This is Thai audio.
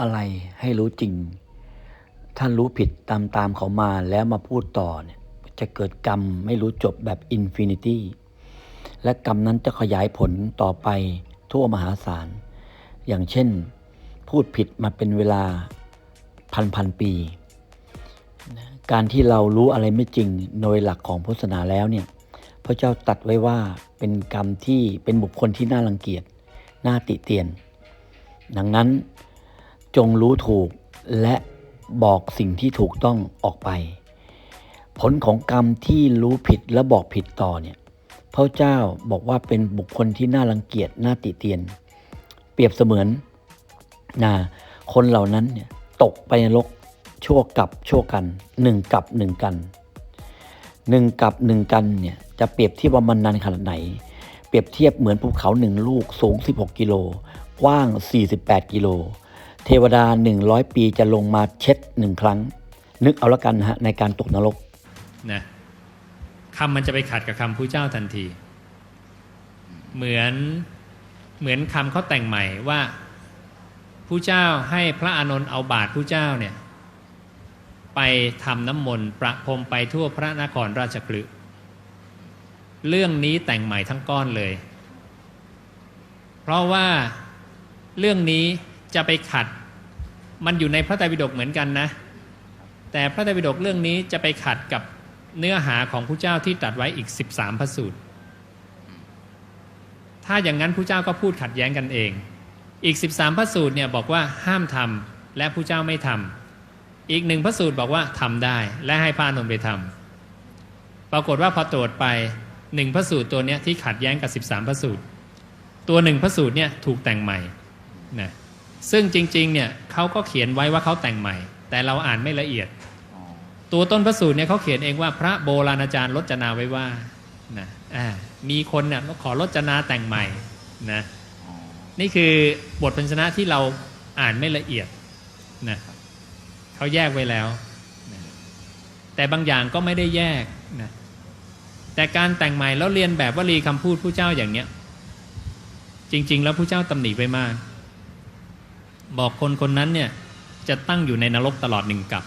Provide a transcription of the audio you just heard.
อะไรให้รู้จริง ถ้ารู้ผิดตามตามเขามาแล้วมาพูดต่อเนี่ยจะเกิดกรรมไม่รู้จบแบบอินฟินิตี้และกรรมนั้นจะขยายผลต่อไปทั่วมหาศาล อย่างเช่น พูดผิดมาเป็นเวลาพันพันปี การที่เรารู้อะไรไม่จริงโดยหลักของพุทธศาสนาแล้วเนี่ยพระเจ้าตัดไว้ว่าเป็นกรรมที่เป็นบุคคลที่น่ารังเกียจน่าติเตียน ดังนั้น จงรู้ถูกและบอกสิ่งที่ถูกต้องออกไป ผลของกรรมที่รู้ผิดและบอกผิดต่อเนี่ยพระเจ้าบอกว่าเป็นบุคคลที่น่ารังเกียจน่าติเตียน เปรียบเสมือนนะคนเหล่านั้นเนี่ยตกไปนรกชั่วกับชั่วกันหนึ่งกับหนึ่งกันหนึ่งกับหนึ่งกันเนี่ยจะเปรียบเทียบว่ามันนานขนาดไหน เปรียบเทียบเหมือนภูเขาหนึ่งลูกสูง 16 กิโลกว้าง 48 กิโล เทวดา 100 ปีจะลงมาเช็ดหนึ่งครั้ง นึกเอาละกันฮะในการตกนรกนะคำมันจะไปขัดกับคำผู้เจ้าทันที เหมือนเหมือนคำเขาแต่งใหม่ว่าผู้เจ้าให้พระอานนท์เอาบาตรผู้เจ้าเนี่ยไปทำน้ำมนต์ประพรมไปทั่วพระนครราชกฤห์เรื่องนี้แต่งใหม่ทั้งก้อนเลย เพราะว่าเรื่องนี้ จะไปขัด มันอยู่ในพระไตรปิฎกเหมือนกันนะ แต่พระไตรปิฎกเรื่องนี้จะไปขัดกับเนื้อหาของผู้เจ้าที่ตรัดไว้อีก 13 พระสูตร ถ้าอย่างนั้นผู้เจ้าก็พูดขัดแย้งกันเอง อีก 13 พระสูตรเนี่ยบอกว่าห้ามทำและผู้เจ้าไม่ทำอีกหนึ่งพระสูตรบอกว่าทำได้และให้พระนนท์ไปทำปรากฏว่าพอตรวจไปหนึ่งพระสูตรตัวเนี้ยที่ขัดแย้งกับ 13 พระสูตร ตัวหนึ่งพระสูตรเนี่ยถูกแต่งใหม่นะ ซึ่งจริงๆเนี่ยเขาก็เขียนไว้ว่าเขาแต่งใหม่ แต่เราอ่านไม่ละเอียด ตัวต้นพระสูตรเนี่ยเขาเขียนเองว่าพระโบราณอาจารย์รจนาไว้ว่านะมีคนเนี่ยขอรจนาแต่งใหม่นะนี่คือบทพันชนะที่เราอ่านไม่ละเอียดนะเขาแยกไว้แล้วนะแต่บางอย่างก็ไม่ได้แยกนะแต่การแต่งใหม่แล้วเรียนแบบวลีคำพูดผู้เจ้าอย่างเนี้ย จริง ๆ แล้วผู้เจ้าตำหนิไปมาก บอกคนคนนั้นเนี่ยจะตั้งอยู่ในนรกตลอดหนึ่งกับ